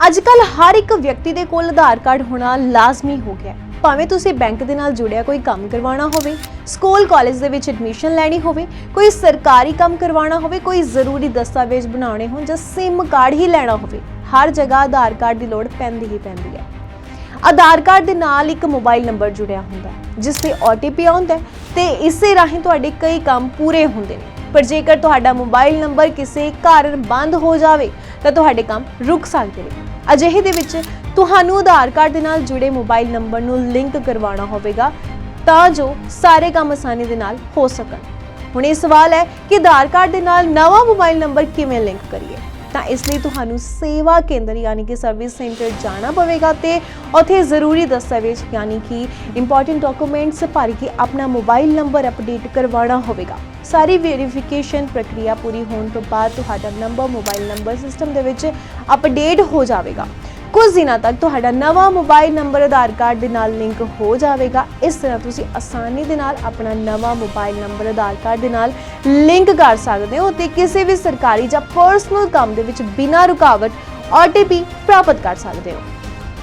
ਅੱਜ ਅੱਜਕੱਲ ਹਰ ਇੱਕ ਵਿਅਕਤੀ ਦੇ ਕੋਲ ਆਧਾਰ ਕਾਰਡ ਹੋਣਾ ਲਾਜ਼ਮੀ ਹੋ ਗਿਆ ਹੈ। ਭਾਵੇਂ ਤੁਸੀਂ ਬੈਂਕ ਦੇ ਨਾਲ ਜੁੜਿਆ ਕੋਈ ਕੰਮ ਕਰਵਾਉਣਾ ਹੋਵੇ, ਸਕੂਲ, ਕਾਲਜ ਦੇ ਵਿੱਚ ਐਡਮਿਸ਼ਨ ਲੈਣੀ ਹੋਵੇ, ਕੋਈ ਸਰਕਾਰੀ ਕੰਮ ਕਰਵਾਉਣਾ ਹੋਵੇ, ਕੋਈ ਜ਼ਰੂਰੀ ਦਸਤਾਵੇਜ਼ ਬਣਾਉਣੇ ਹੋਣ ਜਾਂ SIM ਕਾਰਡ ਹੀ ਲੈਣਾ ਹੋਵੇ, ਹਰ ਜਗ੍ਹਾ ਆਧਾਰ ਕਾਰਡ ਦੀ ਲੋੜ ਪੈਂਦੀ ਹੀ ਪੈਂਦੀ ਹੈ। ਆਧਾਰ ਕਾਰਡ ਦੇ ਨਾਲ ਇੱਕ ਮੋਬਾਈਲ ਨੰਬਰ ਜੁੜਿਆ ਹੁੰਦਾ ਜਿਸ ਤੇ OTP ਆਉਂਦਾ ਹੈ ਤੇ ਇਸੇ ਰਾਹੀਂ ਤੁਹਾਡੇ ਕਈ ਕੰਮ ਪੂਰੇ ਹੁੰਦੇ ਨੇ। ਪਰ ਜੇਕਰ ਤੁਹਾਡਾ ਮੋਬਾਈਲ ਨੰਬਰ ਕਿਸੇ ਕਾਰਨ ਬੰਦ ਹੋ ਜਾਵੇ, ਤਾਂ ਤੁਹਾਡੇ ਕੰਮ ਰੁਕ ਸਕਦੇ ਨੇ। ਅਜਿਹੇ ਦੇ ਵਿੱਚ ਤੁਹਾਨੂੰ ਆਧਾਰ ਕਾਰਡ ਦੇ ਨਾਲ ਜੁੜੇ ਮੋਬਾਈਲ ਨੰਬਰ ਨੂੰ ਲਿੰਕ ਕਰਵਾਉਣਾ ਹੋਵੇਗਾ ਤਾਂ ਜੋ ਸਾਰੇ ਕੰਮ ਆਸਾਨੀ ਦੇ ਨਾਲ ਹੋ ਸਕਣ। ਹੁਣ ਇਹ ਸਵਾਲ ਹੈ ਕਿ ਆਧਾਰ ਕਾਰਡ ਦੇ ਨਾਲ ਨਵਾਂ ਮੋਬਾਈਲ ਨੰਬਰ ਕਿਵੇਂ ਲਿੰਕ ਕਰੀਏ? ਤਾਂ ਇਸ ਲਈ ਤੁਹਾਨੂੰ ਸੇਵਾ ਕੇਂਦਰ ਯਾਨੀ ਕਿ ਸਰਵਿਸ ਸੈਂਟਰ ਜਾਣਾ ਪਵੇਗਾ ਤੇ ਉੱਥੇ ਜ਼ਰੂਰੀ ਦਸਤਾਵੇਜ਼ ਯਾਨੀ ਕਿ ਇੰਪੋਰਟੈਂਟ ਡਾਕੂਮੈਂਟਸ ਭਰ ਕੇ ਆਪਣਾ ਮੋਬਾਈਲ ਨੰਬਰ ਅਪਡੇਟ ਕਰਵਾਉਣਾ ਹੋਵੇਗਾ। ਸਾਰੀ ਵੈਰੀਫਿਕੇਸ਼ਨ ਪ੍ਰਕਿਰਿਆ ਪੂਰੀ ਹੋਣ ਤੋਂ ਬਾਅਦ ਤੁਹਾਡਾ ਨੰਬਰ ਮੋਬਾਈਲ ਨੰਬਰ ਸਿਸਟਮ ਦੇ ਵਿੱਚ ਅਪਡੇਟ ਹੋ ਜਾਵੇਗਾ। ਕੁਝ ਦਿਨਾਂ ਤੱਕ ਤੁਹਾਡਾ ਨਵਾਂ ਮੋਬਾਈਲ ਨੰਬਰ ਆਧਾਰ ਕਾਰਡ ਦੇ ਨਾਲ ਲਿੰਕ ਹੋ ਜਾਵੇਗਾ। ਇਸ ਤਰ੍ਹਾਂ ਤੁਸੀਂ ਆਸਾਨੀ ਦੇ ਨਾਲ ਆਪਣਾ ਨਵਾਂ ਮੋਬਾਈਲ ਨੰਬਰ ਆਧਾਰ ਕਾਰਡ ਦੇ ਨਾਲ ਲਿੰਕ ਕਰ ਸਕਦੇ ਹੋ ਤੇ ਕਿਸੇ ਵੀ ਸਰਕਾਰੀ ਜਾਂ ਪਰਸਨਲ ਕੰਮ ਦੇ ਵਿੱਚ ਬਿਨਾਂ ਰੁਕਾਵਟ OTP ਪ੍ਰਾਪਤ ਕਰ ਸਕਦੇ ਹੋ।